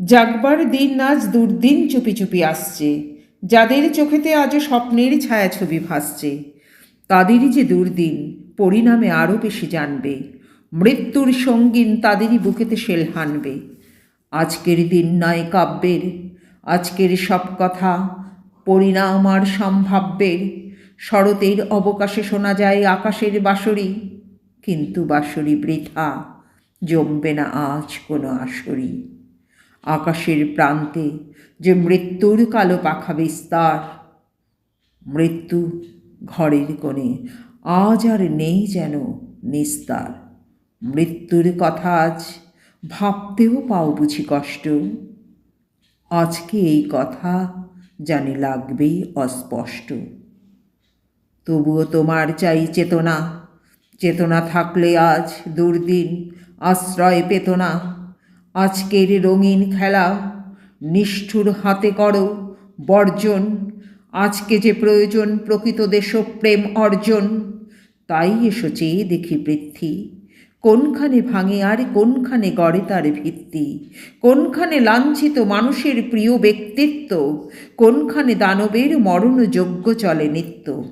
জাগবার দিন আজ দুর্দিন চুপি চুপি আসছে। যাদের চোখেতে আজও স্বপ্নের ছায়াছবি ভাসছে তাদেরই যে দুর্দিন, পরিণামে আরও বেশি জানবে। মৃত্যুর সঙ্গীন তাদেরই বুকেতে শেল হানবে। আজকের দিন নয় কাব্যের, আজকের সব কথা পরিণাম আর সম্ভাব্যের। শরতের অবকাশে শোনা যায় আকাশের বাঁশরি, কিন্তু বাঁশরি বৃথা, জমবে না আজ কোনো আসরি। আকাশের প্রান্তে যে মৃত্যুর কালো পাখা বিস্তার। মৃত্যু ঘরের কোণে, আজ আর নেই যেন নিস্তার। মৃত্যুর কথা আজ ভাবতেও পাও বুঝি কষ্ট। আজকে এই কথা জানি লাগবেই অস্পষ্ট। তবুও তোমার চাই চেতনা। চেতনা থাকলে আজ দুর্দিন আশ্রয় পেত না। আজকের রঙিন খেলা। নিষ্ঠুর হাতে করো বর্জন। আজকে যে প্রয়োজন, প্রকৃত দেশপ্রেম অর্জন। তাই এসো চেয়ে দেখি বৃদ্ধি। কোনখানে ভাঙে আর কোনখানে গড়ে তার ভিত্তি? কোনখানে লাঞ্ছিত মানুষের প্রিয় ব্যক্তিত্ব? কোনখানে দানবের মরণযোগ্য চলে নিত্য?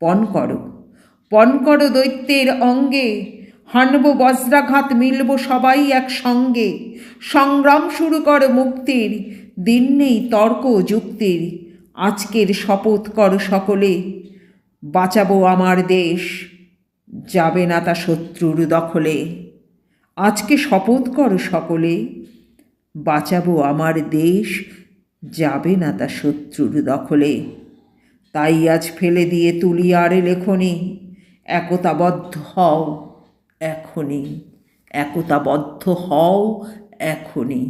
পণ করো। পণ করো দৈত্যের অঙ্গে। হানব বজ্রাঘাত, মিলব সবাই একসঙ্গে। সংগ্রাম শুরু করো মুক্তির, দিন নেই তর্ক যুক্তির। আজকের শপথ করো সকলে, বাঁচাবো আমার দেশ, যাবে না তা শত্রুর দখলে। আজকে শপথ করো সকলে, বাঁচাবো আমার দেশ, যাবে না তা শত্রুর দখলে। তাই আজ ফেলে দিয়ে তুলি আর লেখনি, একতাবদ্ধ হও। এখনই। একতাবদ্ধ হও এখনই।